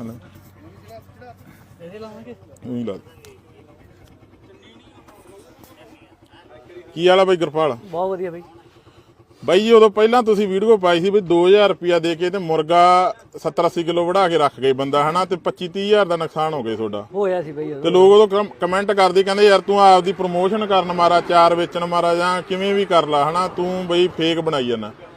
ਹਨਾ? ਇਹਦੇ ਲਾਵਾਂਗੇ ਉਹੀ ਲਾ ਦੇ। ਕੀ ਵਾਲਾ ਬਾਈ ਗੁਰਪਾਲ? ਬਹੁਤ ਵਧੀਆ ਬਾਈ। ਬਾਈ ਜੀ ਉਦੋਂ ਪਹਿਲਾਂ ਤੁਸੀਂ ਵੀਡੀਓ ਪਾਈ ਸੀ ਵੀ 2000 ਰੁਪਿਆ ਦੇ ਕੇ ਤੇ ਮੁਰਗਾ 70 80 ਕਿਲੋ ਵੜਾ ਕੇ ਰੱਖ ਗਏ ਬੰਦਾ ਹਨਾ? ਤੇ 25 30 ਹਜ਼ਾਰ ਦਾ ਨੁਕਸਾਨ ਹੋ ਗਿਆ ਤੁਹਾਡਾ। ਹੋਇਆ ਸੀ ਬਾਈ ਤੇ ਲੋਕ ਉਦੋਂ ਕਮੈਂਟ ਕਰਦੇ ਕਹਿੰਦੇ ਯਾਰ ਤੂੰ ਆਪਦੀ ਪ੍ਰੋਮੋਸ਼ਨ ਕਰਨ ਮਾਰਾ ਚਾਰ ਵੇਚਣ ਮਾਰਾ ਜਾਂ ਕਿਵੇਂ ਵੀ ਕਰ ਲਾ ਹਨਾ? ਤੂੰ ਬਈ ਫੇਕ ਬਣਾਈ ਜਾਂਦਾ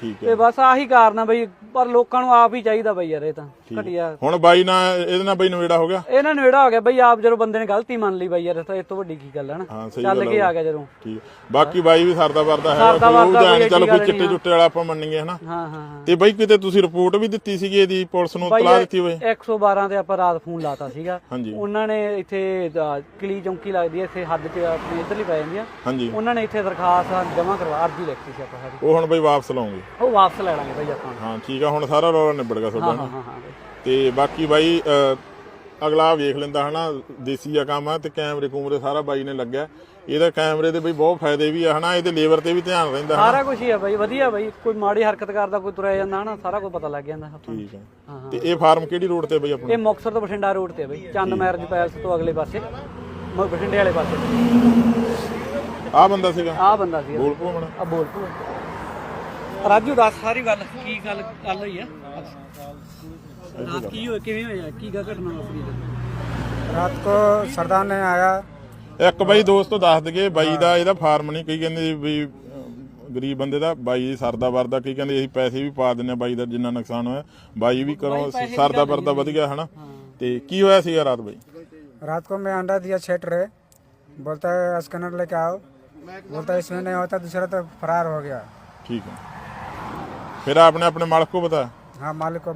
ਠੀਕ ਹੈ। ਤੇ ਬਸ ਆਹੀ ਕਾਰਨ ਆ ਬਈ ਪਰ ਲੋਕਾਂ ਨੂੰ ਆਪ ਹੀ ਚਾਹੀਦਾ ਬਈ ਯਾਰ ਇਹ ਤਾਂ ਘਟਿਆ। ਹੁਣ ਬਾਈ ਨਾਲ ਇਹਦੇ ਨਾਲ ਬਾਈ ਨਵੇੜਾ ਹੋ ਗਿਆ? ਇਹਨਾਂ ਨੇੜਾ ਹੋ ਗਿਆ ਬਈ ਆਪ ਜਦੋਂ ਬੰਦੇ ਨੇ ਗਲਤੀ ਮੰਨ ਲਈ ਬਈ ਯਾਰ ਤਾਂ ਇਹ ਤੋਂ ਵੱਡੀ ਕੀ ਗੱਲ ਹੈ ਨਾ। ਹਾਂ ਸਹੀ ਚੱਲ ਗੱਲ ਕੇ ਆ ਗਿਆ ਜਦੋਂ। ਠੀਕ ਹੈ। ਬਾਕੀ ਬਾਈ ਵੀ ਸਰਦਾ ਵਰਦਾ ਹੈ ਸਰਦਾ ਕੋਈ ਉਹ ਵਰਦਾ ਜਾਣ ਚੱਲ ਕੋਈ ਗੱਲ ਚਿੱਟੇ ਨਹੀਂ ਚੁੱਟੇ ਵਾਲਾ ਆਪਾਂ ਮੰਨੀਏ ਹਨਾ? ਹਾਂ ਹਾਂ ਹਾਂ। ਤੇ ਬਾਈ ਕਿਤੇ ਤੁਸੀਂ ਰਿਪੋਰਟ ਵੀ ਦਿੱਤੀ ਸੀਗੀ ਇਹਦੀ ਪੁਲਿਸ ਨੂੰ ਬਾਈ ਤਲਾ ਦਿੱਤੀ ਹੋਏ 112 ਤੇ ਆਪਾਂ ਰਾਤ ਫੋਨ ਲਾਤਾ ਸੀਗਾ। ਹਾਂਜੀ। ਉਹਨਾਂ ਨੇ ਇੱਥੇ ਅ, ਕਲੀ ਚੌਂਕੀ ਲੱਗਦੀ ਹੈ ਇੱਥੇ ਹੱਦ 'ਚ ਆਪਣੀ ਇੱਧਰਲੀ ਪੈ ਜਾਂਦੀ ਆ। ਹਾਂਜੀ। ਉਹਨਾਂ ਨੇ ਇੱਥੇ ਦਰਖਾਸਤ ਜਮ੍ਹਾਂ ਕਰਵਾ ਅਰਜੀ ਲਿਖਤੀ ਸੀ ਆਪਾਂ ਸਾਰੀ। ਉਹ ਹੁਣ ਬਾਈ ਵਾਪਸ ਲਾਉਂਗੇ। ਉਹ ਵਾਪਸ ਲੈ ਲਾਂਗੇ ਭਾਈ ਆਪਾਂ। ਹਾਂ ਠੀਕ ਆ ਹੁਣ ਸਾਰਾ ਰੌਲਾ ਨਿਬੜ ਗਿਆ ਤੁਹਾਡਾ ਹਾਂ ਨਾ ਹਾਂ ਹਾਂ ਬਈ। ਤੇ ਬਾਕੀ ਬਾਈ ਅ, ਅਗਲਾ ਵੇਖ ਲੈਂਦਾ ਹਨਾ ਦੇਸੀ ਆ ਕੰਮ ਆ ਤੇ ਕੈਮਰੇ ਕੂਮਰੇ ਸਾਰਾ ਬਾਈ ਨੇ ਲੱਗਿਆ। ਇਹਦਾ ਕੈਮਰੇ ਦੇ ਬਈ ਬਹੁਤ ਫਾਇਦੇ ਵੀ ਆ ਹਨਾ ਇਹਦੇ ਲੇਬਰ ਤੇ ਵੀ ਧਿਆਨ ਰਹਿੰਦਾ ਹਨਾ? ਸਾਰਾ ਕੁਝ ਹੀ ਆ ਬਾਈ ਵਧੀਆ ਬਾਈ। ਕੋਈ ਮਾੜੀ ਹਰਕਤ ਕਰਦਾ ਕੋਈ ਤੁਰਿਆ ਜਾਂਦਾ ਹਨਾ ਸਾਰਾ ਕੁਝ ਪਤਾ ਲੱਗ ਜਾਂਦਾ ਆਪਾਂ ਨੂੰ। ਠੀਕ ਹਾਂ ਹਾਂ। ਤੇ ਇਹ ਫਾਰਮ ਕਿਹੜੀ ਰੋਡ ਤੇ ਬਈ ਆਪਣਾ? ਇਹ ਮੁਕਤਸਰ ਤੋਂ ਬਠਿੰਡਾ ਰੋਡ ਤੇ ਆ ਬਾਈ ਚੰਦ ਮੈਰਜ ਪੈਲਸ ਤੋਂ ਅਗਲੇ ਪਾਸੇ ਮ- ਬਠਿੰਡੇ ਵਾਲੇ ਪਾਸੇ। ਆ ਬੰਦਾ ਸੀਗਾ? ਆਹ ਬੰਦਾ ਸੀ ਬੋਲ ਪੋ ਮਣਾ ਆ। ਬੋਲ ਤੂੰ ਰਾਜੂ ਦੱਸ ਸਾਰੀ ਗੱਲ ਕੀ ਗੱਲ ਗੱਲ ਹੋਈ ਆ ਰਾਤ ਕੀ ਹੋਇਆ ਕਿਵੇਂ ਹੋਇਆ ਕੀ ਗਾ ਘਟਨਾ ਵਾਪਰੀ ਆ? ਰਾਤ ਕੋ ਸਰਦਾਰ ਨੇ ਆਇਆ ਇੱਕ ਬਾਈ ਦੋਸਤੋ ਦੱਸ ਦਗੇ ਬਾਈ ਦਾ ਇਹਦਾ ਫਾਰਮ ਨਹੀਂ ਕਈ ਕਹਿੰਦੇ ਵੀ ਅਹ, ਗਰੀਬ ਬੰਦੇ ਦਾ ਬਾਈ ਜੀ ਸਰਦਾ ਵਰਦਾ ਕੀ ਕਹਿੰਦੇ ਅਸੀਂ ਪੈਸੇ ਵੀ ਪਾ ਦਿੰਨੇ ਆ ਬਾਈ ਦਾ ਜਿੰਨਾ ਨੁਕਸਾਨ ਹੋਇਆ ਬਾਈ ਵੀ ਕਰੋ ਸਰਦਾ ਵਰਦਾ ਵਧ ਗਿਆ ਹਨਾ ਤੇ ਕੀ ਹੋਇਆ ਸੀਗਾ ਰਾਤ ਬਾਈ रात को मैं अंडा दिया छेट रहे बोलता है स्कैनर लेके आओ बोलता है इसमें नहीं होता दूसरा तो फरार हो गया ठीक है फिर आपने अपने मालिक को बताया हाँ मालिक को